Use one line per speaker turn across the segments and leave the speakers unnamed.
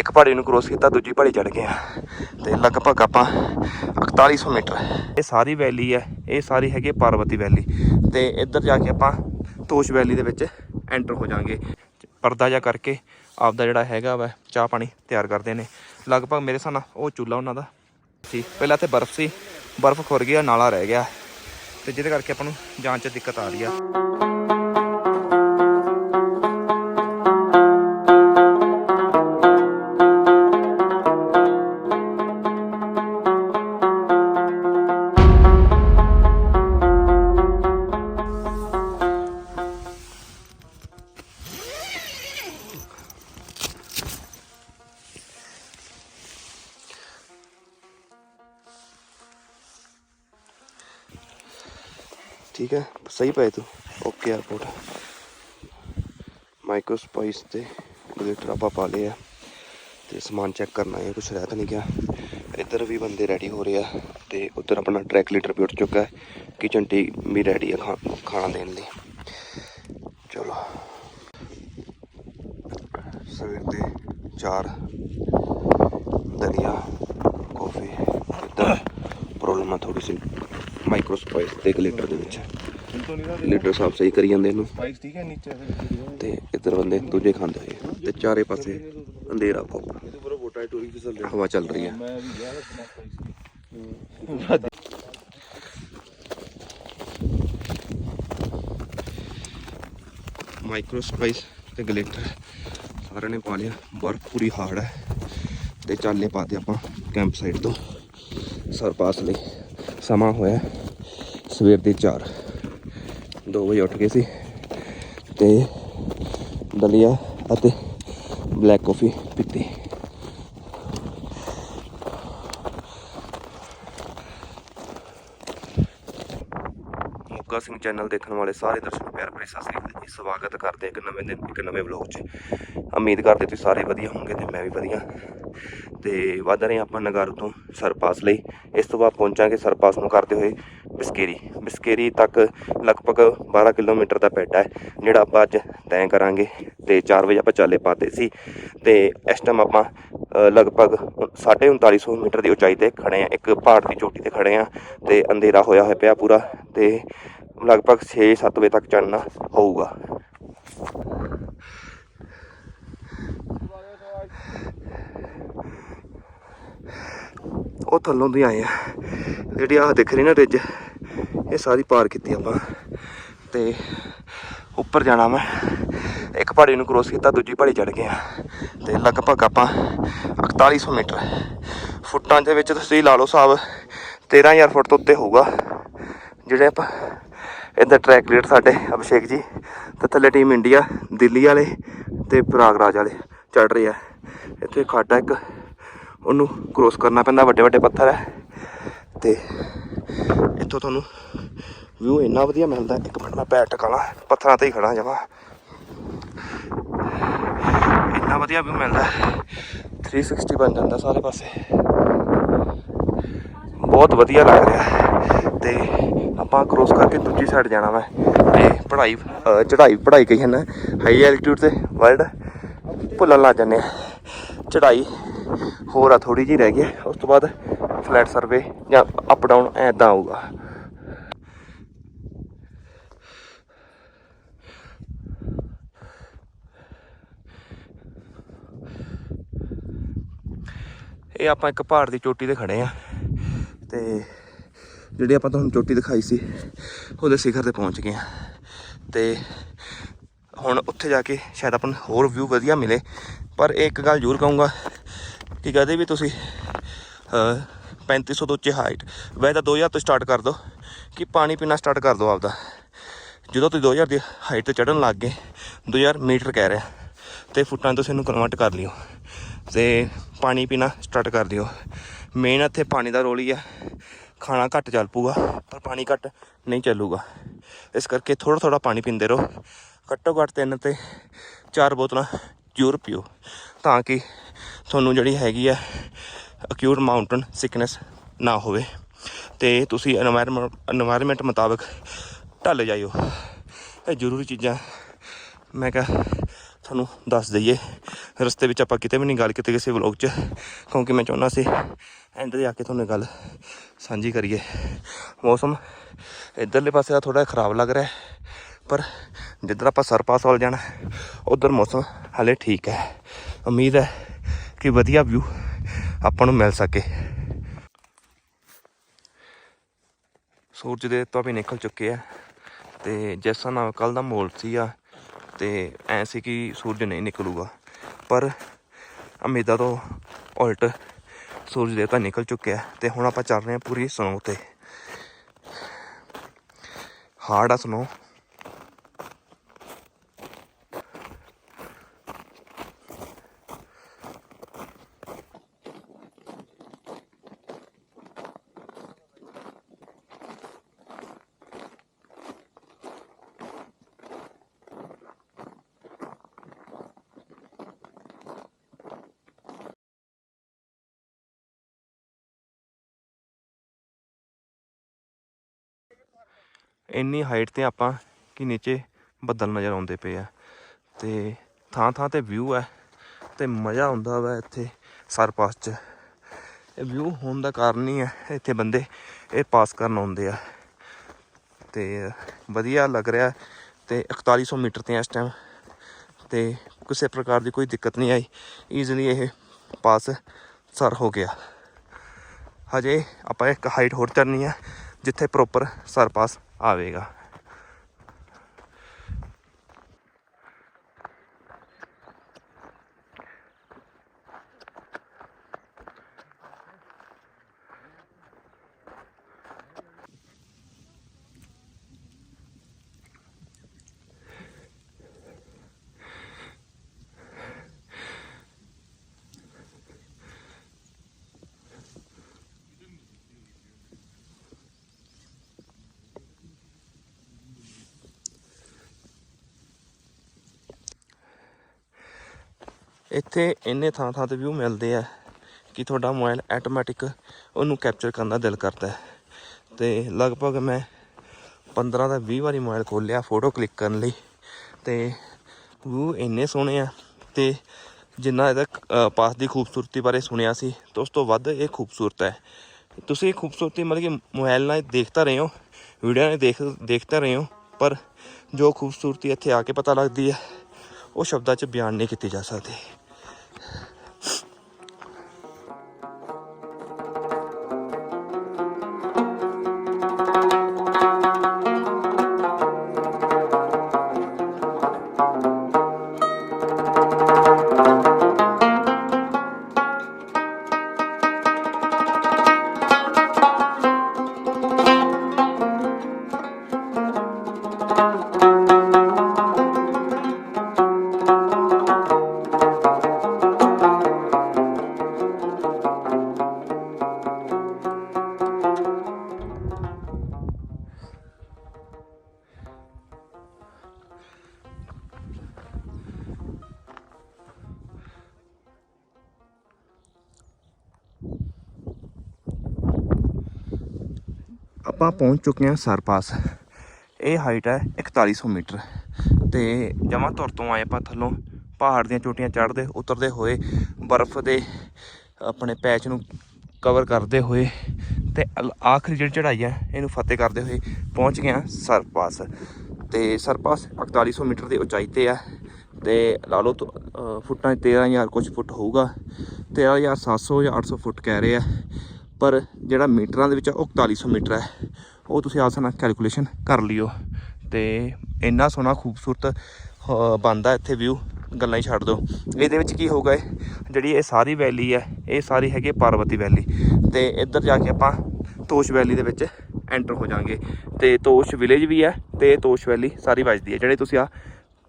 ਇੱਕ ਪਹਾੜੀ ਨੂੰ ਕ੍ਰੋਸ ਕੀਤਾ, ਦੂਜੀ ਪਹਾੜੀ ਚੜ ਗਏ ਆ ਤੇ ਲਗਭਗ ਆਪਾਂ 4100 ਮੀਟਰ। ਇਹ ਸਾਰੀ ਵੈਲੀ ਹੈ, ਇਹ ਸਾਰੀ ਹੈਗੀ ਹੈ ਪਾਰਵਤੀ ਵੈਲੀ ਤੇ ਇੱਧਰ ਜਾ ਕੇ ਆਪਾਂ ਤੋਸ਼ ਵੈਲੀ ਦੇ ਵਿੱਚ ਐਂਟਰ ਹੋ ਜਾਾਂਗੇ ਪਰਦਾ ਜਾ ਕਰਕੇ ਆਪਦਾ ਜਿਹੜਾ ਹੈਗਾ ਵਾ, ਚਾਹ ਪਾਣੀ ਤਿਆਰ ਕਰਦੇ ਨੇ। ਲਗਭਗ ਮੇਰੇ ਹਿਸਾਬ ਨਾਲ ਉਹ ਚੁੱਲਾ ਉਹਨਾਂ ਦਾ ਸੀ। ਪਹਿਲਾਂ ਇੱਥੇ ਬਰਫ਼ ਸੀ, ਬਰਫ਼ ਖੁਰ ਗਿਆ ਨਾਲਾ ਰਹਿ ਗਿਆ। ਤੇ ਜਿਹਦੇ ਕਰਕੇ ਆਪਾਂ ਨੂੰ ਜਾਣ 'ਚ ਦਿੱਕਤ ਆ ਰਹੀ ਆ। ਠੀਕ ਹੈ? ਸਹੀ ਪਏ ਤੂੰ? ਓਕੇ 에어ਪੋਰਟ ਮਾਈਕਰੋ ਸਪਾਈਸ ਤੇ ਗਲਿਟਰ ਆਪਾਂ ਪਾ ਲਏ ਆ। ਤੇ ਸਮਾਨ ਚੈੱਕ ਕਰਨਾ ਹੈ ਕੁਝ ਰਹਿ ਤਾਂ ਨਹੀਂ ਗਿਆ। ਇੱਧਰ ਵੀ ਬੰਦੇ ਰੈਡੀ ਹੋ ਰਹੇ ਆ ਤੇ ਉੱਧਰ ਆਪਣਾ ਟਰੈਕ ਲੀਟਰ ਵੀ ਉੱਠ ਚੁੱਕਾ ਹੈ। ਕਿਚਨ ਟੀ ਵੀ ਰੈਡੀ ਆ ਖਾ- ਖਾਣਾ ਦੇਣ ਲਈ। ਚਲੋ। ਸਵੇਰ ਦੇ ਚਾਰ ਦਲੀਆ ਕਾਫੀ ਇੱਧਰ ਪ੍ਰੋਬਲਮ ਆ ਥੋੜੀ ਸੀ ਮਾਈਕਰੋ ਸਪਾਈਸ ਤੇ ਗਲੀਟਰ ਦੇ ਵਿੱਚ। ਲੀਡਰ ਸਾਫ਼ ਸਹੀ ਕਰੀ ਜਾਂਦੇ ਇਹਨੂੰ।
ਠੀਕ ਹੈ ਨੀਚੇ
ਤੇ ਇੱਧਰ ਬੰਦੇ ਦੂਜੇ ਖਾਂਦੇ ਹੋਏ। ਤੇ ਚਾਰੇ ਪਾਸੇ ਅੰਧੇਰਾ
ਕੋਪ
ਹਵਾ ਚੱਲ ਰਹੀ ਹੈ। ਮਾਈਕਰੋ ਸਪਾਈਸ ਤੇ ਗਲੇਟਰ ਸਾਰਿਆਂ ਨੇ ਪਾ ਲਿਆ। ਬਰਫ ਪੂਰੀ ਹਾਰਡ ਹੈ। ਤੇ ਚਾਲੇ ਪਾਤੇ ਆਪਾਂ ਕੈਂਪ ਸਾਈਟ ਤੋਂ। ਸਰਪਾਸ ਲਈ। ਸਮਾਂ ਹੋਇਆ ਸਵੇਰ ਦੇ 4 2 ਵਜੇ ਉੱਠ ਗਏ ਸੀ ਤੇ ਦਲੀਆ ਅਤੇ ਬਲੈਕ ਕਾਫੀ ਪੀਤੀ। ਮੋਗਾ ਸਿੰਘ ਚੈਨਲ ਦੇਖਣ ਵਾਲੇ ਸਾਰੇ ਦਰਸ਼ਕ ਪਿਆਰ ਭਰੀ ਸਤਿ ਸ੍ਰੀ ਅਕਾਲ ਜੀ। ਸਵਾਗਤ ਕਰਦੇ ਇੱਕ ਨਵੇਂ ਦਿਨ ਇੱਕ ਨਵੇਂ ਵਲੌਗ 'ਚ। ਉਮੀਦ ਕਰਦੇ ਤੁਸੀਂ ਸਾਰੇ ਵਧੀਆ ਹੋਵੋਗੇ ਤੇ ਮੈਂ ਵੀ ਵਧੀਆ। ਤੇ ਵਧ ਰਹੇ ਆਪਾਂ ਨਗਾਰੂ ਤੋਂ ਸਰਪਾਸ ਲਈ। ਇਸ ਤੋਂ ਬਾਅਦ ਪਹੁੰਚਾਂਗੇ ਸਰਪਾਸ ਨੂੰ ਕਰਦੇ ਹੋਏ ਬਿਸਕੇਰੀ। ਬਿਸਕੇਰੀ ਤੱਕ ਲਗਭਗ 12 ਕਿਲੋਮੀਟਰ ਦਾ ਪੈਟਾ ਹੈ ਜਿਹੜਾ ਆਪਾਂ ਅੱਜ ਤੈਅ ਕਰਾਂਗੇ। ਤੇ 4 ਵਜੇ ਆਪਾਂ ਚਾਲੇ ਪਾਤੇ ਸੀ। ਤੇ ਇਸ ਟਾਈਮ ਆਪਾਂ ਅ, ਲਗਭਗ 3950 ਮੀਟਰ ਦੀ ਉਚਾਈ ਤੇ ਖੜੇ ਆ ਇੱਕ ਪਹਾੜ ਦੀ ਚੋਟੀ ਤੇ ਖੜੇ ਆ ਤੇ ਅੰਧੇਰਾ ਹੋਇਆ ਹੋਇਆ ਪਿਆ ਪੂਰਾ। ਤੇ ਲਗਭਗ 6-7 ਵਜੇ ਤੱਕ ਚੜਨਾ ਹੋਊਗਾ। ਉਹ ਥੱਲੋਂ ਦੀ ਆਏ ਆ। ਜਿਹੜੀ ਆਹ ਦਿਖ ਰਹੀ ਨਾ ਰਿੱਜ ਇਹ ਸਾਰੀ ਪਾਰ ਕੀਤੀ ਆਪਾਂ। ਤੇ ਉੱਪਰ ਜਾਣਾ ਮੈਂ। ਇੱਕ ਪਹਾੜੀ ਨੂੰ ਕ੍ਰੋਸ ਕੀਤਾ, ਦੂਜੀ ਪਹਾੜੀ ਚੜ ਗਏ ਆ। ਤੇ ਲਗਭਗ ਆਪਾਂ 4100 ਮੀਟਰ। ਫੁੱਟਾਂ ਦੇ ਵਿੱਚ ਤੁਸੀਂ ਲਾ ਲਓ ਹਿਸਾਬ 13000 ਫੁੱਟ ਤੋਂ ਉੱਤੇ ਹੋਊਗਾ। ਜਿਹੜੇ ਆਪਾਂ ਇੱਧਰ ਟਰੈਕ ਲੀਡਰ ਸਾਡੇ ਅਭਿਸ਼ੇਕ ਜੀ, ਤੇ ਥੱਲੇ ਟੀਮ ਇੰਡੀਆ ਦਿੱਲੀ ਵਾਲੇ ਤੇ ਪ੍ਰਾਗਰਾਜ ਵਾਲੇ ਚੜ ਰਹੇ ਆ। ਇੱਥੇ ਖਾਡਾ ਇੱਕ, ਉਹਨੂੰ ਕ੍ਰੋਸ ਕਰਨਾ ਪੈਂਦਾ, ਵੱਡੇ ਵੱਡੇ ਪੱਥਰ ਹੈ ਤੇ ਇੱਥੋਂ ਤੁਹਾਨੂੰ ਵਿਊ ਇੰਨਾ ਵਧੀਆ ਮਿਲਦਾ, ਇੱਕ ਮਿੰਟ ਮੈਂ ਪੈਰ ਟਿਕਾਣਾ, ਪੱਥਰਾਂ ਤੇ ਹੀ ਖੜਾ ਜਾਵਾਂ। ਇੰਨਾ ਵਧੀਆ ਵਿਊ ਮਿਲਦਾ 360 ਬਣ ਜਾਂਦਾ ਸਾਰੇ ਪਾਸੇ। ਬਹੁਤ ਵਧੀਆ ਲੱਗ ਰਿਹਾ। ਤੇ ਆਪਾਂ ਕ੍ਰੋਸ ਕਰਕੇ ਦੂਜੀ ਸਾਈਡ ਜਾਣਾ ਵਾ ਤੇ ਪੜ੍ਹਾਈ ਅ, ਚੜ੍ਹਾਈ ਪੜ੍ਹਾਈ ਕਹੀ ਨਾ ਹਾਈ ਐਲਟੀਟਿਊਡ ਤੇ ਵਰਲਡ ਭੁੱਲਣ ਲੱਗ ਜਾਂਦੇ ਆ। ਚੜ੍ਹਾਈ ਹੋਰ ਆ ਥੋੜੀ ਜਿਹੀ ਰਹਿ ਗਈ ਹੈ। ਉਸ ਤੋਂ ਬਾਅਦ ਫਲੈਟ ਸਰਵੇ ਜਾਂ ਅਪ ਡਾਊਨ ਐਦਾਂ ਆਊਗਾ। ਇਹ ਆਪਾਂ ਇੱਕ ਪਹਾੜ ਦੀ ਚੋਟੀ ਤੇ ਖੜੇ ਆ। ਤੇ ਜਿਹੜੀ ਆਪਾਂ ਤੁਹਾਨੂੰ ਚੋਟੀ ਦਿਖਾਈ ਸੀ ਉਹਦੇ ਸਿਖਰ ਤੇ ਪਹੁੰਚ ਗਏ ਆ ਤੇ ਹੁਣ ਉੱਥੇ ਜਾ ਕੇ ਸ਼ਾਇਦ ਆਪਾਂ ਨੂੰ ਹੋਰ ਵਿਊ ਵਧੀਆ ਮਿਲੇ। ਪਰ ਇੱਕ ਗੱਲ ਜ਼ਰੂਰ ਕਹੂੰਗਾ ਕਿ ਕਦੇ ਵੀ ਤੁਸੀਂ ਅਹ, 3500 ਤੋਂ ਉੱਚੇ ਹਾਈਟ ਵੈਸੇ ਤਾਂ 2000 ਤੋਂ ਸਟਾਰਟ ਕਰ ਦਿਓ ਕਿ ਪਾਣੀ ਪੀਣਾ ਸਟਾਰਟ ਕਰ ਦਿਓ ਆਪਦਾ। ਜਦੋਂ ਤੁਸੀਂ 2000 ਦੀ ਹਾਈਟ ਤੇ ਚੜਨ ਲੱਗ ਗਏ 2000 ਮੀਟਰ ਕਹਿ ਰਿਹਾ। ਤੇ ਫੁੱਟਾਂ 'ਚ ਤੁਸੀਂ ਇਹਨੂੰ ਕਨਵਰਟ ਕਰ ਲਿਓ। ਤੇ ਪਾਣੀ ਪੀਣਾ ਸਟਾਰਟ ਕਰ ਦਿਓ। ਮੇਨ ਇੱਥੇ ਪਾਣੀ ਦਾ ਰੋਲ ਹੀ ਆ। ਖਾਣਾ ਘੱਟ ਚੱਲ ਪੂਗਾ ਪਰ ਪਾਣੀ ਘੱਟ ਨਹੀਂ ਚੱਲੂਗਾ। ਇਸ ਕਰਕੇ ਥੋੜਾ ਥੋੜਾ ਪਾਣੀ ਪੀਂਦੇ ਰਹੋ। ਘੱਟੋ ਘੱਟ ਤਿੰਨ ਤੇ ਚਾਰ ਬੋਤਲਾਂ ਜ਼ਰੂਰ ਪੀਓ, ਤਾਂ ਕਿ ਤੁਹਾਨੂੰ ਜਿਹੜੀ ਹੈਗੀ ਆ ਅਕਿਊਟ ਮਾਊਂਟਨ ਸਿਕਨੈਸ ਨਾ ਹੋਵੇ ਤੇ ਤੁਸੀਂ এনवायरमेंट এনवायरमेंट ਮੁਤਾਬਕ ਢੱਲ ਜਾਇਓ। ਇਹ ਜ਼ਰੂਰੀ ਚੀਜ਼ਾਂ ਮੈਂ ਕਿਹਾ ਤੁਹਾਨੂੰ ਦੱਸ ਦਈਏ। ਰਸਤੇ ਵਿੱਚ ਆਪਾਂ ਕਿਤੇ ਵੀ ਨਹੀਂ ਗੱਲ ਕੀਤੀ ਕਿਸੇ ਵਲੌਗ 'ਚ, ਕਿਉਂਕਿ ਮੈਂ ਚਾਹੁੰਦਾ ਸੀ ਐਂਡ ਤੇ ਆ ਕੇ ਤੁਹਾਨੂੰ ਗੱਲ ਸਾਂਝੀ ਕਰੀਏ। ਮੌਸਮ ਇਧਰਲੇ ਪਾਸੇ ਦਾ ਥੋੜਾ ਖਰਾਬ ਲੱਗ ਰਿਹਾ ਪਰ ਜਿੱਧਰ ਆਪਾਂ ਸਰਪਾਸ ਵੱਲ ਜਾਣਾ, ਉਧਰ ਮੌਸਮ ਹਲੇ ਠੀਕ ਹੈ। ਉਮੀਦ ਹੈ ਕਿ ਵਧੀਆ ਵਿਊ ਆਪਾਂ ਨੂੰ ਮਿਲ ਸਕੇ। ਸੂਰਜ ਦੇ ਤੋਂ ਵੀ ਨਿਕਲ ਚੁੱਕੇ ਆ, ਤੇ ਜੈਸਾ ਨਾਲ ਕੱਲ ਦਾ ਮਾਹੌਲ ਸੀ ਆ ਤੇ ਐ ਸੀ ਕਿ ਸੂਰਜ ਨਹੀਂ ਨਿਕਲੂਗਾ। ਪਰ ਉਮੀਦਾਂ ਤੋਂ ਉਲਟ ਸੂਰਜ ਦੇਵਤਾ ਨਿਕਲ ਚੁੱਕਿਆ ਹੈ ਤੇ ਹੁਣ ਆਪਾਂ ਚੱਲ ਰਹੇ ਹਾਂ ਪੂਰੀ ਸਨੋ ਤੇ। ਹਾਰਡ ਆ ਸਨੋ। ਇੰਨੀ ਹਾਈਟ ਤੇ ਆਪਾਂ ਕਿ ਨੀਚੇ ਬੱਦਲ ਨਜ਼ਰ ਆਉਂਦੇ ਪਏ ਆ। ਤੇ ਥਾਂ ਥਾਂ ਤੇ ਵਿਊ ਹੈ ਤੇ ਮਜ਼ਾ ਆਉਂਦਾ ਵਾ ਇੱਥੇ ਸਰਪਾਸ 'ਚ। ਇਹ ਵਿਊ ਹੋਣ ਦਾ ਕਾਰਨ ਹੀ ਹੈ ਇੱਥੇ ਬੰਦੇ ਇਹ ਪਾਸ ਕਰਨ ਆਉਂਦੇ ਆ। ਤੇ ਵਧੀਆ ਲੱਗ ਰਿਹਾ ਤੇ 4100 ਮੀਟਰ ਤੇ ਇਸ ਟਾਈਮ ਤੇ ਕਿਸੇ ਪ੍ਰਕਾਰ ਦੀ ਕੋਈ ਦਿੱਕਤ ਨਹੀਂ ਆਈ ਈਜ਼ੀਲੀ ਇਹ ਪਾਸ ਸਰ ਹੋ ਗਿਆ। ਹਜੇ ਆਪਾਂ ਇੱਕ ਹਾਈਟ ਹੋਰ ਚੜਨੀ ਹੈ ਜਿੱਥੇ ਪ੍ਰੋਪਰ ਸਰ ਪਾਸ ਸਰਪਾਸ ਆਵੇਗਾ ਇੱਥੇ ਇੰਨੇ ਥਾਂ ਥਾਂ ਤੇ ਵਿਊ ਮਿਲਦੇ ਆ ਕਿ ਤੁਹਾਡਾ ਮੋਬਾਈਲ ਆਟੋਮੈਟਿਕ ਉਹਨੂੰ ਕੈਪਚਰ ਕਰਨ ਦਾ ਦਿਲ ਕਰਦਾ ਹੈ। ਤੇ ਲਗਭਗ ਮੈਂ 15 ਦਾ 20 ਵਾਰੀ ਮੋਬਾਈਲ ਖੋਲ੍ਹਿਆ ਫੋਟੋ ਕਲਿੱਕ ਕਰਨ ਲਈ। ਤੇ ਵਿਊ ਇੰਨੇ ਸੋਹਣੇ ਆ ਤੇ ਜਿੰਨਾ ਇਹਦਾ ਪਾਸ ਦੀ ਖੂਬਸੂਰਤੀ ਬਾਰੇ ਸੁਣਿਆ ਸੀ, ਤੇ ਉਸ ਤੋਂ ਵੱਧ ਇਹ ਖੂਬਸੂਰਤ ਹੈ। ਤੁਸੀਂ ਇਹ ਖੂਬਸੂਰਤੀ ਮਤਲਬ ਕਿ ਮੋਬਾਈਲ ਨਾਲ ਦੇਖਤਾ ਰਹੇ ਹੋ ਵੀਡੀਓ ਨਾਲ ਦੇਖ, ਦੇਖਤਾ ਰਹੇ ਹੋ, ਪਰ ਜੋ ਖੂਬਸੂਰਤੀ ਇੱਥੇ ਆ ਕੇ ਪਤਾ ਲੱਗਦੀ ਹੈ, ਉਹ ਸ਼ਬਦਾਂ 'ਚ ਬਿਆਨ ਨਹੀਂ ਕੀਤੀ ਜਾ ਸਕਦੀ। ਪਹੁੰਚ ਚੁੱਕੇ ਹਾਂ ਸਰਪਾਸ। ਇਹ ਹਾਈਟ ਹੈ 4100 ਮੀਟਰ। ਤੇ ਜਮਾਂ ਤੁਰ ਤੋਂ ਆਏ ਆਪਾਂ ਥੱਲੋਂ ਪਹਾੜ ਦੀਆਂ ਚੋਟੀਆਂ ਚੜ੍ਹਦੇ ਉਤਰਦੇ ਹੋਏ ਬਰਫ਼ ਦੇ ਆਪਣੇ ਪੈਚ ਨੂੰ ਕਵਰ ਕਰਦੇ ਹੋਏ ਤੇ ਆਖਰੀ ਜਿਹੜੀ ਚੜ੍ਹਾਈ ਹੈ ਇਹਨੂੰ ਫਤਿਹ ਕਰਦੇ ਹੋਏ ਪਹੁੰਚ ਗਏ ਹਾਂ ਸਰਪਾਸ। ਤੇ ਸਰਪਾਸ 4100 ਮੀਟਰ ਦੀ ਉਚਾਈ ਤੇ ਆ ਤੇ ਲਾ ਲਓ ਤੁ- ਫੁੱਟਾਂ 'ਚ 13000 ਕੁਝ ਫੁੱਟ ਹੋਊਗਾ। 13700 ਜਾਂ 800 ਫੁੱਟ ਕਹਿ ਰਹੇ ਆ ਪਰ ਜਿਹੜਾ ਮੀਟਰਾਂ ਦੇ ਵਿੱਚ ਆ, ਉਹ 4100 ਮੀਟਰ ਹੈ। ਉਹ ਤੁਸੀਂ ਆਪ ਨਾਲ ਕੈਲਕੂਲੇਸ਼ਨ ਕਰ ਲਿਓ ਤੇ ਇੰਨਾ ਸੋਹਣਾ ਖੂਬਸੂਰਤ ਬੰਦਾ ਇੱਥੇ ਵਿਊ ਗੱਲਾਂ ਹੀ ਛੱਡ ਦਿਓ। ਇਹਦੇ ਵਿੱਚ ਕੀ ਹੋਊਗਾ ਇਹ? ਜਿਹੜੀ ਇਹ ਸਾਰੀ ਵੈਲੀ ਹੈ, ਇਹ ਸਾਰੀ ਹੈਗੀ ਪਾਰਵਤੀ ਵੈਲੀ ਤੇ ਇੱਧਰ ਜਾ ਕੇ ਆਪਾਂ ਤੋਸ਼ ਵੈਲੀ ਦੇ ਵਿੱਚ ਐਂਟਰ ਹੋ ਜਾਾਂਗੇ। ਤੇ ਤੋਸ਼ ਵਿਲੇਜ ਵੀ ਹੈ ਤੇ ਤੋਸ਼ ਵੈਲੀ ਸਾਰੀ ਵੱਜਦੀ ਹੈ। ਜਿਹੜੇ ਤੁਸੀਂ ਆ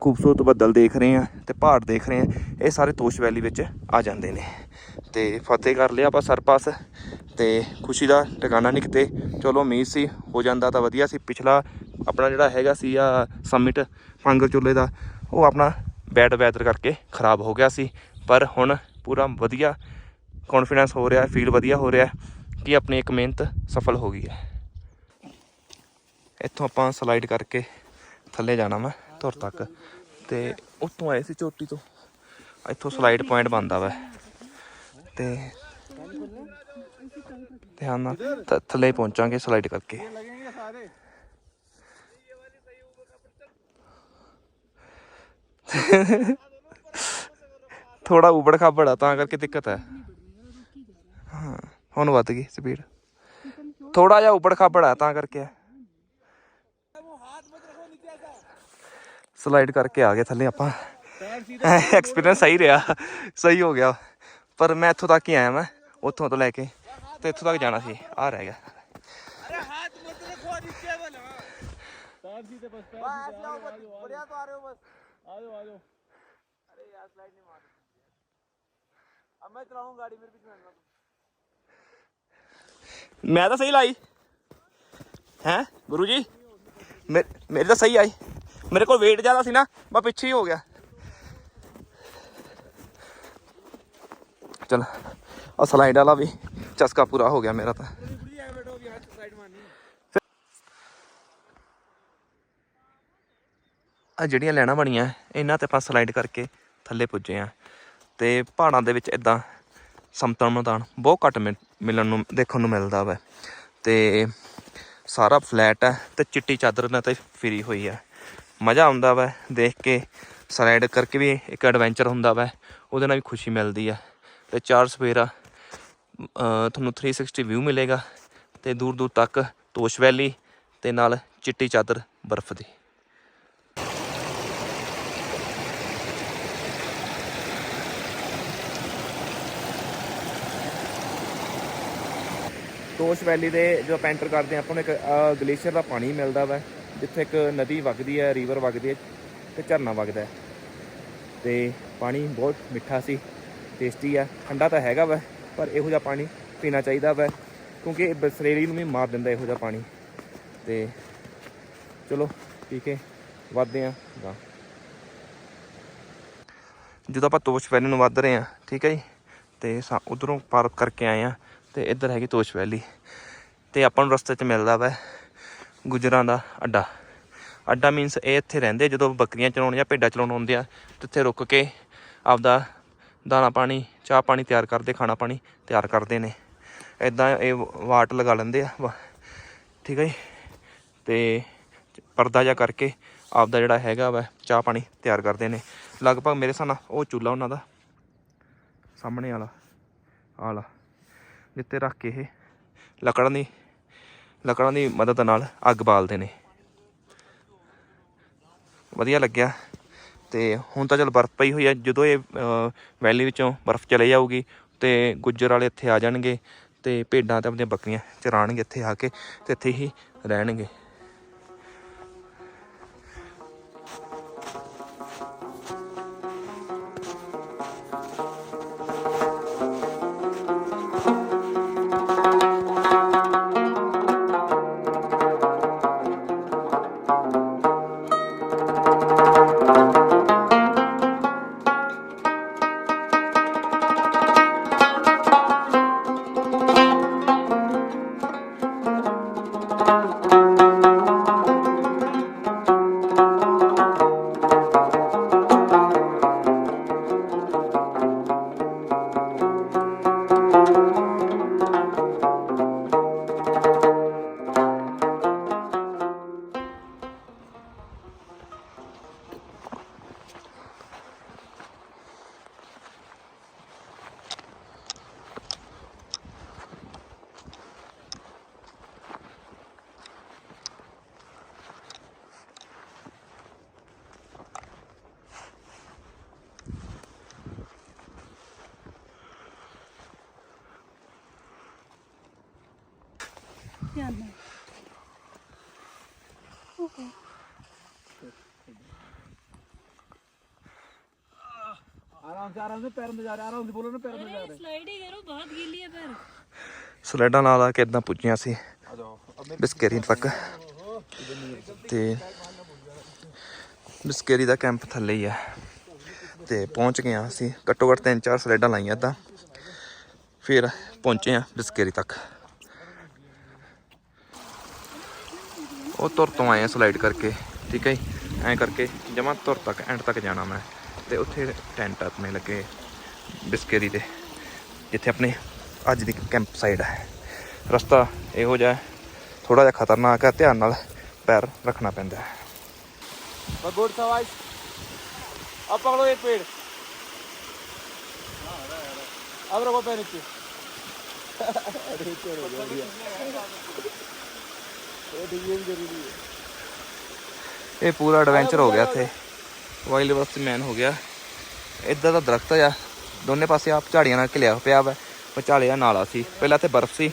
ਖੂਬਸੂਰਤ ਬੱਦਲ ਦੇਖ ਰਹੇ ਆ ਤੇ ਪਹਾੜ ਦੇਖ ਰਹੇ ਆ ਇਹ ਸਾਰੇ ਤੋਸ਼ ਵੈਲੀ ਵਿੱਚ ਆ ਜਾਂਦੇ ਨੇ। ਤੇ ਫਤਿਹ ਕਰ ਲਿਆ ਆਪਾਂ ਸਰਪਾਸ ਤੇ ਖੁਸ਼ੀ ਦਾ ਟਿਕਾਣਾ ਨਹੀਂ ਕਿਤੇ। ਚਲੋ ਉਮੀਦ ਸੀ ਹੋ ਜਾਂਦਾ ਤਾਂ ਵਧੀਆ ਸੀ। ਪਿਛਲਾ ਆਪਣਾ ਜਿਹੜਾ ਹੈਗਾ ਸੀ ਆ ਸਮਿਟ ਫੰਗਰ ਚੁੱਲੇ ਦਾ, ਉਹ ਆਪਣਾ ਬੈਡ ਵੈਦਰ ਕਰਕੇ ਖਰਾਬ ਹੋ ਗਿਆ ਸੀ। ਪਰ ਹੁਣ ਪੂਰਾ ਵਧੀਆ ਕੌਨਫੀਡੈਂਸ ਹੋ ਰਿਹਾ ਫੀਲ ਵਧੀਆ ਹੋ ਰਿਹਾ ਕਿ ਆਪਣੀ ਇੱਕ ਮਿਹਨਤ ਸਫਲ ਹੋ ਗਈ ਹੈ। ਇੱਥੋਂ ਆਪਾਂ ਸਲਾਈਡ ਕਰਕੇ ਥੱਲੇ ਜਾਣਾ ਵਾ। ਧੁਰ ਤੱਕ ਤੇ ਉੱਤੋਂ ਆਏ ਸੀ ਚੋਟੀ ਤੋਂ ਇੱਥੋਂ ਸਲਾਈਡ ਪੁਆਇੰਟ ਬੰਦਾ ਵਾ ਤੇ ਧਿਆਨ ਨਾਲ ਥੱਲੇ ਪਹੁੰਚਾਂਗੇ ਸਲਾਈਡ ਕਰਕੇ ਥੋੜਾ ਉਬੜ ਖਾਬੜ ਆ ਤਾਂ ਕਰਕੇ ਦਿੱਕਤ ਹੈ ਹਾਂ ਹੁਣ ਵੱਧ ਗਈ ਸਪੀਡ ਥੋੜਾ ਜਿਹਾ ਉਬੜ ਖਾਬੜ ਆ ਤਾਂ ਕਰਕੇ ਹੈ ਸਲਾਈਡ ਕਰਕੇ ਆ ਗਏ ਥੱਲੇ ਆਪਾਂ ਐਕਸਪੀਰੀਅੰਸ ਸਹੀ ਰਿਹਾ ਸਹੀ ਹੋ ਗਿਆ ਪਰ ਮੈਂ ਇੱਥੋਂ ਤੱਕ ਹੀ ਆਇਆ ਮੈਂ ਉੱਥੋਂ ਤੋਂ ਲੈ ਕੇ ਤੇ ਇੱਥੋਂ ਤੱਕ ਜਾਣਾ ਸੀ ਆ ਰਹਿ ਗਿਆ
पैर सीधे बस पैर सीधे आ जाओ बढ़िया तो आ रहे हो बस आ जाओ आ जाओ अरे यार स्लाइड नहीं मार अब मैं चलाऊं
ਮੇਰੇ ਕੋਲ weight ਜ਼ਿਆਦਾ ਸੀ ਨਾ ਮੈਂ ਪਿੱਛੇ ਹੀ ਹੋ ਗਿਆ। ਚਲ ਆ ਸਲਾਈਡ ਵਾਲਾ ਵੀ ਚਸਕਾ ਪੂਰਾ ਹੋ ਗਿਆ ਮੇਰਾ ਤਾਂ। ਆ ਜਿਹੜੀਆਂ ਲੈਣਾ ਬਣੀਆਂ, ਇਹਨਾਂ ਤੇ ਆਪਾਂ ਸਲਾਈਡ ਕਰਕੇ ਥੱਲੇ ਪੁੱਜੇ ਆ। ਤੇ ਪਹਾੜਾਂ ਦੇ ਵਿੱਚ ਇਦਾਂ ਸਮਤਲ ਮੈਦਾਨ, ਬਹੁਤ ਘੱਟ ਮਿਲਣ ਨੂੰ, ਦੇਖਣ ਨੂੰ ਮਿਲਦਾ ਵਾ। ਤੇ ਸਾਰਾ ਫਲੈਟ ਹੈ ਤੇ ਚਿੱਟੀ ਚਾਦਰ ਨਾਲ ਤੇ ਫਿਰੀ ਹੋਈ ਹੈ ਮਜ਼ਾ ਆਉਂਦਾ ਵਾ ਦੇਖ ਕੇ ਸਲਾਈਡ ਕਰਕੇ ਵੀ ਇੱਕ ਐਡਵੈਂਚਰ ਹੁੰਦਾ ਵਾ, ਉਹਦੇ ਨਾਲ ਵੀ ਖੁਸ਼ੀ ਮਿਲਦੀ ਆ। ਤੇ ਚਾਰ ਸਵੇਰਾ, ਅਹ, ਤੁਹਾਨੂੰ 360 ਵਿਊ ਮਿਲੇਗਾ ਤੇ ਦੂਰ ਦੂਰ ਤੱਕ ਤੋਸ਼ ਵੈਲੀ ਤੇ ਨਾਲ ਚਿੱਟੀ ਚਾਦਰ ਬਰਫ਼ ਦੀ। ਤੋਸ਼ ਵੈਲੀ ਦੇ ਜੋ ਆਪਾਂ ਐਂਟਰ ਕਰਦੇ ਹਾਂ ਆਪਾਂ ਨੂੰ ਇੱਕ ਗਲੇਸ਼ੀਅਰ ਦਾ ਪਾਣੀ ਮਿਲਦਾ ਵਾ। ਜਿੱਥੇ ਇੱਕ ਨਦੀ ਵਗਦੀ ਹੈ ਰੀਵਰ ਵਗਦੀ ਹੈ ਤੇ ਝਰਨਾ ਵਗਦਾ ਹੈ। ਤੇ ਪਾਣੀ ਬਹੁਤ ਮਿੱਠਾ ਸੀ ਟੇਸਟੀ ਆ ਠੰਡਾ ਤਾਂ ਹੈਗਾ ਵਾ, ਪਰ ਇਹੋ ਜਿਹਾ ਪਾਣੀ ਪੀਣਾ ਚਾਹੀਦਾ ਵਾ, ਕਿਉਂਕਿ ਇਹ ਸਰੀਰ ਨੂੰ ਵੀ ਮਾਰ ਦਿੰਦਾ ਇਹੋ ਜਿਹਾ ਪਾਣੀ। ਤੇ ਚਲੋ ਠੀਕ ਹੈ ਵੱਧਦੇ ਆ ਗਾ ਜਦੋਂ ਆਪਾਂ ਤੋਸ਼ ਵੈਲੀ ਨੂੰ ਵੱਧ ਰਹੇ ਆ ਠੀਕ ਹੈ ਜੀ? ਤੇ ਉਧਰੋਂ ਪਾਰ ਕਰਕੇ ਆਏ ਆ ਤੇ ਇੱਧਰ ਹੈਗੀ ਤੋਸ਼ ਵੈਲੀ। ਤੇ ਆਪਾਂ ਨੂੰ ਰਸਤੇ 'ਚ ਮਿਲਦਾ ਵਾ ਗੁਜਰਾਂ ਦਾ ਅੱਡਾ। ਅੱਡਾ ਮੀਨਸ ਇਹ ਇੱਥੇ ਰਹਿੰਦੇ ਜਦੋਂ ਬੱਕਰੀਆਂ ਚਲਾਉਣ ਜਾਂ ਭੇਡਾਂ ਚਲਾਉਣ ਆਉਂਦੇ ਆ, ਤੇ ਇੱਥੇ ਰੁਕ ਕੇ ਆਪਦਾ ਦਾਣਾ ਪਾਣੀ, ਚਾਹ ਪਾਣੀ ਤਿਆਰ ਕਰਦੇ, ਖਾਣਾ ਪਾਣੀ ਤਿਆਰ ਕਰਦੇ ਨੇ। ਇਦਾਂ ਇਹ ਵਾਟ ਲਗਾ ਲੈਂਦੇ ਆ, ਵਾ- ਠੀਕ ਹੈ ਜੀ? ਤੇ ਪਰਦਾ ਜਾ ਕਰਕੇ ਆਪਦਾ ਜਿਹੜਾ ਹੈਗਾ ਵਾ, ਚਾਹ ਪਾਣੀ ਤਿਆਰ ਕਰਦੇ ਨੇ। ਲਗਭਗ ਮੇਰੇ ਹਿਸਾਬ ਨਾਲ ਉਹ ਚੁੱਲ੍ਹਾ ਉਹਨਾਂ ਦਾ ਸਾਹਮਣੇ ਵਾਲਾ ਆਲਾ ਵਾਲਾ। ਜਿੱਤੇ ਰੱਖ ਕੇ ਇਹ ਲੱਕੜ ਦੀ ਲੱਕੜਾਂ ਦੀ ਮਦਦ ਨਾਲ ਅੱਗ ਬਾਲਦੇ ਨੇ। ਵਧੀਆ ਲੱਗਿਆ। ਤੇ ਹੁਣ ਤਾਂ ਚਲ ਬਰਫ਼ ਪਈ ਹੋਈ ਹੈ ਜਦੋਂ ਇਹ ਵੈਲੀ ਵਿੱਚੋਂ ਬਰਫ਼ ਚਲੇ ਜਾਊਗੀ, ਤੇ ਗੁੱਜਰ ਵਾਲੇ ਇੱਥੇ ਆ ਜਾਣਗੇ ਤੇ ਭੇਡਾਂ ਤੇ ਆਪਣੀਆਂ ਬੱਕਰੀਆਂ ਚਰਾਣਗੇ ਇੱਥੇ ਆ ਕੇ ਤੇ ਇੱਥੇ ਹੀ ਰਹਿਣਗੇ।
ਧਿਆਨ ਨਾਲ।
ਓਕੇ ਆ ਕੇ ਇਦਾਂ ਪੁੱਜਿਆ ਸੀ। ਬਿਸਕੇਰੀ ਤੱਕ। ਤੇ ਬਿਸਕੇਰੀ ਦਾ ਕੈਂਪ ਥੱਲੇ ਹੀ ਆ। ਤੇ ਪਹੁੰਚ ਗਏ ਆ ਅਸੀਂ। ਘੱਟੋ ਘੱਟ 3-4 ਸਲੇਡਾਂ ਲਾਈਆਂ ਤਾਂ ਫਿਰ ਪਹੁੰਚੇ ਆ ਬਿਸਕੇਰੀ ਤੱਕ। ਉਹ ਤੁਰ ਤੋਂ ਆਏ ਆ ਸਲਾਈਡ ਕਰਕੇ ਠੀਕ ਹੈ ਜੀ ਐਂ ਕਰਕੇ ਜਮਾਂ ਤੁਰ ਤੱਕ ਐਂਡ ਤੱਕ ਜਾਣਾ ਮੈਂ ਤੇ ਉੱਥੇ ਟੈਂਟ ਆਪਣੇ ਲੱਗੇ ਬਿਸਕੇਰੀ ਦੇ ਜਿੱਥੇ ਆਪਣੇ ਅੱਜ ਦੀ ਕੈਂਪ ਸਾਈਡ ਹੈ ਰਸਤਾ ਇਹੋ ਜਿਹਾ ਥੋੜਾ ਜਿਹਾ ਖਤਰਨਾਕ ਹੈ ਧਿਆਨ ਨਾਲ ਪੈਰ ਰੱਖਣਾ ਪੈਂਦਾ ਹੈ
और बोर्ड सवाई अब पकड़ो एक पेड़ अब रखो पैर नीचे अरे
ਇਹ ਪੂਰਾ ਐਡਵੈਂਚਰ ਹੋ ਗਿਆ ਇੱਥੇ। ਵਾਈਲਡ ਵਾਸਤੇ ਮੈਨ ਹੋ ਗਿਆ। ਇੱਦਾਂ ਦਾ ਦਰਖਤ ਆ। ਦੋਨੇ ਪਾਸੇ ਆਪ ਝਾੜੀਆਂ ਨਾਲ ਘਿਲਿਆ ਪਿਆ ਵਾ। ਵਿਚਾਲੇ ਨਾਲਾ ਸੀ। ਪਹਿਲਾਂ ਇੱਥੇ ਬਰਫ਼ ਸੀ।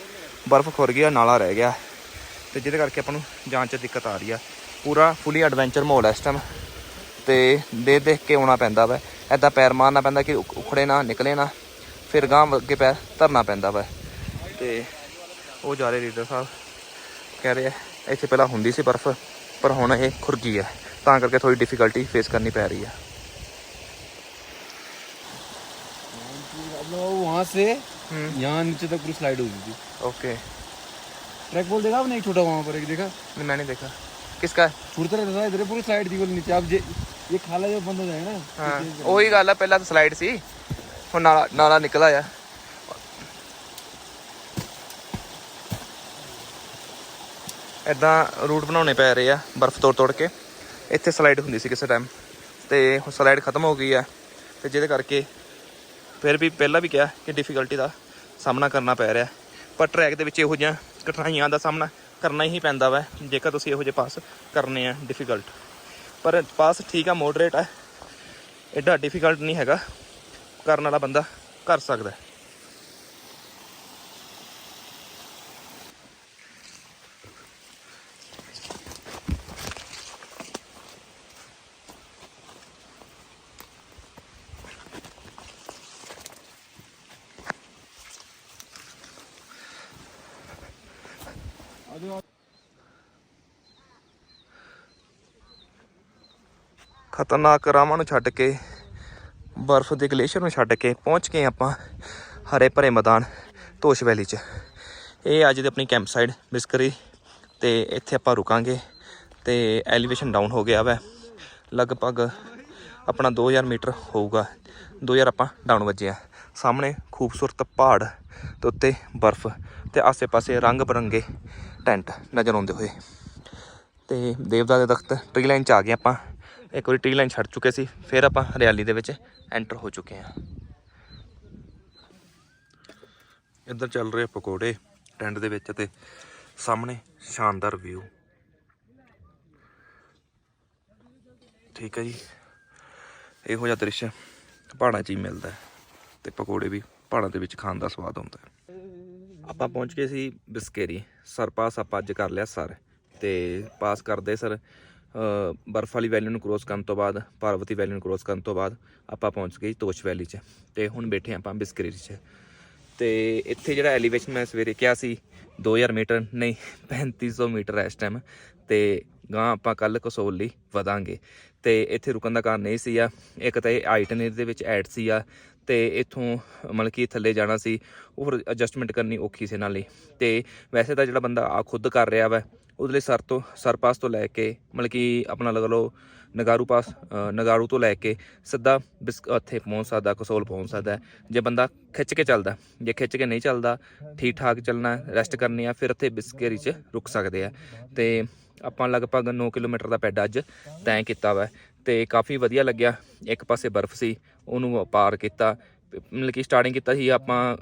ਬਰਫ਼ ਖੁਰ ਗਈ ਆ, ਨਾਲਾ ਰਹਿ ਗਿਆ। ਤੇ ਜਿਹਦੇ ਕਰਕੇ ਆਪਾਂ ਨੂੰ ਜਾਣ 'ਚ ਦਿੱਕਤ ਆ ਰਹੀ ਆ। ਪੂਰਾ ਫੁੱਲੀ ਐਡਵੈਂਚਰ ਮਾਹੌਲ ਹੈ ਇਸ ਟਾਈਮ ਤੇ ਦੇਖ ਦੇਖ ਕੇ ਆਉਣਾ ਪੈਂਦਾ ਵਾ। ਐਦਾਂ ਪੈਰ ਮਾਰਨਾ ਪੈਂਦਾ ਕਿ ਉਖੜੇ ਨਾ, ਨਿਕਲੇ ਨਾ। ਫਿਰ ਗਾਂ ਅੱਗੇ ਪੈਰ ਧਰਨਾ ਪੈਂਦਾ ਵਾ। ਤੇ ਉਹ ਜਾ ਰਹੇ ਰੀਡਰ ਸਾਹਿਬ। ਕਹਿ ਰਹੇ ਇੱਥੇ ਪਹਿਲਾਂ ਹੁੰਦੀ ਸੀ ਬਰਫ਼ ਪਰ ਹੁਣ ਇਹ ਖੁਰ ਗਈ ਹੈ ਤਾਂ ਕਰਕੇ ਥੋੜੀ ਡਿਫਿਕਲਟੀ ਫੇਸ ਕਰਨੀ ਪੈ ਰਹੀ ਹੈ
अब लोग वहाँ से
हम्म।
यहाँ नीचे तक पूरी स्लाइड होगी थी
ओके
ट्रैक बॉल देखा आपने एक छोटा वहाँ पर एक देखा
नहीं मैंने देखा किसका है
छुड़ता रहता था इधर पूरी स्लाइड थी बोले नीचे अब जे ये खाला जब बंद हो जाएगा ना
ਹਾਂ ਉਹੀ ਗੱਲ ਆ ਪਹਿਲਾਂ ਤਾਂ ਸਲਾਈਡ ਸੀ ਹੁਣ ਨਾਲਾ ਨਾਲਾ ਨਿਕਲ ਆਇਆ ਇਦਾਂ ਰੂਟ ਬਣਾਉਣੇ ਪੈ ਰਹੇ ਆ, ਬਰਫ਼ ਤੋੜ ਤੋੜ ਕੇ। ਇੱਥੇ ਸਲਾਈਡ ਹੁੰਦੀ ਸੀ ਕਿਸੇ ਟਾਈਮ ਤੇ ਹੁਣ ਸਲਾਈਡ ਖਤਮ ਹੋ ਗਈ ਆ, ਤੇ ਜਿਹਦੇ ਕਰਕੇ ਫਿਰ ਵੀ ਪਹਿਲਾਂ ਵੀ ਕਿਹਾ ਕਿ ਡਿਫਿਕਲਟੀ ਦਾ ਸਾਹਮਣਾ ਕਰਨਾ ਪੈ ਰਿਹਾ। ਪਰ ਟਰੈਕ ਦੇ ਵਿੱਚ ਇਹੋ ਜਿਹੀਆਂ ਕਠਿਨਾਈਆਂ ਦਾ ਸਾਹਮਣਾ ਕਰਨਾ ਹੀ ਪੈਂਦਾ ਵਾ, ਜੇਕਰ ਤੁਸੀਂ ਇਹੋ ਜਿਹੇ ਪਾਸ ਕਰਨੇ ਆ ਡਿਫਿਕਲਟ ਪਰ ਪਾਸ ਠੀਕ ਆ ਮੋਡਰੇਟ ਆ ਐਡਾ ਡਿਫਿਕਲਟ ਨਹੀਂ ਹੈਗਾ। ਕਰਨ ਵਾਲਾ ਬੰਦਾ ਕਰ ਸਕਦਾ ਹੈ। ਖਤਰਨਾਕ ਰਾਵਾਂ ਨੂੰ ਛੱਡ ਕੇ, ਬਰਫ਼ ਦੇ ਗਲੇਸ਼ੀਅਰ ਨੂੰ ਛੱਡ ਕੇ ਪਹੁੰਚ ਗਏ ਆਪਾਂ ਹਰੇ ਭਰੇ ਮੈਦਾਨ ਤੋਸ਼ ਵੈਲੀ 'ਚ। ਇਹ ਅੱਜ ਦੀ ਆਪਣੀ ਕੈਂਪ ਸਾਈਡ ਬਿਸਕਰੀ ਤੇ ਇੱਥੇ ਆਪਾਂ ਰੁਕਾਂਗੇ ਤੇ ਐਲੀਵੇਸ਼ਨ ਡਾਊਨ ਹੋ ਗਿਆ ਵੈ। ਲਗਭਗ ਆਪਣਾ 2000 ਮੀਟਰ ਹੋਊਗਾ। 2000 ਆਪਾਂ ਡਾਊਨ ਵੱਜੇ ਆ। ਸਾਹਮਣੇ ਖੂਬਸੂਰਤ ਪਹਾੜ ਤੇ ਉੱਤੇ ਬਰਫ਼ ਤੇ ਆਸੇ-ਪਾਸੇ ਰੰਗ ਬਰੰਗੇ ਟੈਂਟ ਨਜ਼ਰ ਆਉਂਦੇ ਹੋਏ। ਤੇ ਦੇਵਦਾ ਦੇ ਦਖਤ ਟ੍ਰੀ ਲਾਈਨ ਚ ਆ ਗਏ ਆਪਾਂ। ਇੱਕ ਵਾਰੀ ਟ੍ਰੀ ਲਾਈਨ ਛੱਡ ਚੁੱਕੇ ਸੀ, ਫਿਰ ਆਪਾਂ ਹਰਿਆਲੀ ਦੇ ਵਿੱਚ ਐਂਟਰ ਹੋ ਚੁੱਕੇ ਹਾਂ। ਇੱਧਰ ਚੱਲ ਰਹੇ ਪਕੌੜੇ, ਟੈਂਟ ਦੇ ਵਿੱਚ ਤੇ ਸਾਹਮਣੇ ਸ਼ਾਨਦਾਰ ਵਿਊ ਠੀਕ ਹੈ ਜੀ। ਇਹੋ ਜਿਹਾ ਦ੍ਰਿਸ਼ ਪਹਾੜਾਂ 'ਚ ਹੀ ਮਿਲਦਾ ਹੈ ਤੇ ਪਕੌੜੇ ਵੀ ਪਹਾੜਾਂ ਦੇ ਵਿੱਚ ਖਾਣ ਦਾ ਸਵਾਦ ਹੁੰਦਾ ਆਪਾਂ ਪਹੁੰਚ ਗਏ ਸੀ ਬਿਸਕੇਰੀ। ਸਰ, ਪਾਸ ਆਪਾਂ ਅੱਜ ਕਰ ਲਿਆ ਸਰ। ਤੇ ਪਾਸ ਕਰਦੇ ਸਰ ਬਰਫ਼ ਵਾਲੀ ਵੈਲੀ ਨੂੰ ਕ੍ਰੋਸ ਕਰਨ ਤੋਂ ਬਾਅਦ, ਪਾਰਵਤੀ ਵੈਲੀ ਨੂੰ ਕ੍ਰੋਸ ਕਰਨ ਤੋਂ ਬਾਅਦ ਆਪਾਂ ਪਹੁੰਚ ਗਏ ਤੋਸ਼ ਵੈਲੀ 'ਚ ਤੇ ਹੁਣ ਬੈਠੇ ਆਪਾਂ ਬਿਸਕਰੀ 'ਚ। ਤੇ ਇੱਥੇ ਜਿਹੜਾ ਐਲੀਵੇਸ਼ਨ ਮੈਂ ਸਵੇਰੇ ਕਿਹਾ ਸੀ 2000 ਮੀਟਰ, ਨਹੀਂ 3500 ਮੀਟਰ ਹੈ ਇਸ ਟਾਈਮ ਤੇ ਗਾਂ ਆਪਾਂ ਕੱਲ ਕਸੋਲ ਲਈ ਵਧਾਂਗੇ। ਤੇ ਇੱਥੇ ਰੁਕਣ ਦਾ ਕਾਰਨ ਇਹ ਸੀ ਆ ਇੱਕ ਤਾਂ ਇਹ ਆਈਟਨਰੀ ਦੇ ਵਿੱਚ ਐਡ ਸੀ ਆ ਤੇ ਇਥੋਂ ਮਤਲਬ ਕਿ ਥੱਲੇ ਜਾਣਾ ਸੀ ਉਹ ਐਡਜਸਟਮੈਂਟ ਕਰਨੀ ਔਖੀ ਸੀ ਨਾਲ ਲਈ। ਤੇ ਵੈਸੇ ਤਾਂ ਜਿਹੜਾ ਬੰਦਾ ਆ ਖੁਦ ਕਰ ਰਿਹਾ ਵਾ ਉਹਦੇ ਲਈ ਸਰ ਤੋਂ ਸਰ ਪਾਸ ਤੋਂ ਲੈ ਕੇ, ਮਤਲਬ ਕਿ ਆਪਣਾ ਲਗਾ ਲਓ, ਨਗਾਰੂ ਪਾਸ ਨਗਾਰੂ ਤੋਂ ਲੈ ਕੇ ਸਿੱਧਾ ਬਿਸ ਉੱਥੇ ਪਹੁੰਚ ਸਕਦਾ, ਕਸੋਲ ਪਹੁੰਚ ਸਕਦਾ ਜੇ ਬੰਦਾ ਖਿੱਚ ਕੇ ਚੱਲਦਾ, ਜੇ ਖਿੱਚ ਕੇ ਨਹੀਂ ਚੱਲਦਾ ਠੀਕ ਠਾਕ ਚੱਲਣਾ ਰੈਸਟ ਕਰਨੀ ਆ, ਫਿਰ ਉੱਥੇ ਬਿਸਕੇਰੀ 'ਚ ਰੁਕ ਸਕਦੇ ਆ। ਤੇ ਆਪਾਂ ਲਗਭਗ 9 ਕਿਲੋਮੀਟਰ ਦਾ ਪੈਡਾ ਅੱਜ ਤੈਅ ਕੀਤਾ ਵਾ। ਤੇ ਕਾਫੀ ਵਧੀਆ ਲੱਗਿਆ। ਇੱਕ ਪਾਸੇ ਬਰਫ਼ ਸੀ, ਉਹਨੂੰ ਪਾਰ ਕੀਤਾ। ਮਤਲਬ ਕਿ ਸਟਾਰਟਿੰਗ ਕੀਤਾ ਸੀ ਆਪਾਂ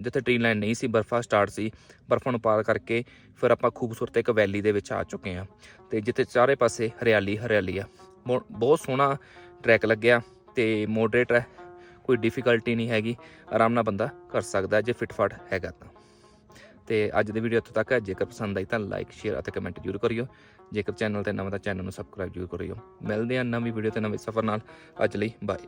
ਜਿੱਥੇ ਟ੍ਰੇਨ ਲਾਈਨ ਨਹੀਂ ਸੀ, ਬਰਫਾ ਸਟਾਰਟ ਸੀ, ਬਰਫਾਂ ਨੂੰ ਪਾਰ ਕਰਕੇ ਫਿਰ ਆਪਾਂ ਖੂਬਸੂਰਤ ਇੱਕ ਵੈਲੀ ਦੇ ਵਿੱਚ ਆ ਚੁੱਕੇ ਹਾਂ ਤੇ ਜਿੱਥੇ ਚਾਰੇ ਪਾਸੇ ਹਰਿਆਲੀ ਹਰਿਆਲੀ ਆ। ਬਹੁ- ਬਹੁਤ ਸੋਹਣਾ ਟਰੈਕ ਲੱਗਿਆ ਤੇ ਮੋਡਰੇਟ ਹੈ, ਕੋਈ ਡਿਫਿਕਲਟੀ ਨਹੀਂ ਹੈਗੀ, ਆਰਾਮ ਨਾਲ ਬੰਦਾ ਕਰ ਸਕਦਾ ਜੇ ਫਿਟਫਾਟ ਹੈਗਾ ਤਾਂ। ਤੇ ਅੱਜ ਦੀ ਵੀਡੀਓ ਇੱਥੋਂ ਤੱਕ ਹੈ, ਜੇਕਰ ਪਸੰਦ ਆਈ ਤਾਂ ਲਾਈਕ ਸ਼ੇਅਰ ਅਤੇ ਕਮੈਂਟ ਜ਼ਰੂਰ ਕਰਿਓ। ਜੇਕਰ ਚੈਨਲ ਤੇ ਨਵਾਂ ਤਾਂ ਚੈਨਲ ਨੂੰ ਸਬਸਕ੍ਰਾਈਬ ਜ਼ਰੂਰ ਕਰਿਓ। ਮਿਲਦੇ ਹਾਂ ਨਵੀਂ ਵੀਡੀਓ ਤੇ ਨਵੇਂ ਸਫ਼ਰ ਨਾਲ। ਅੱਜ ਲਈ ਬਾਏ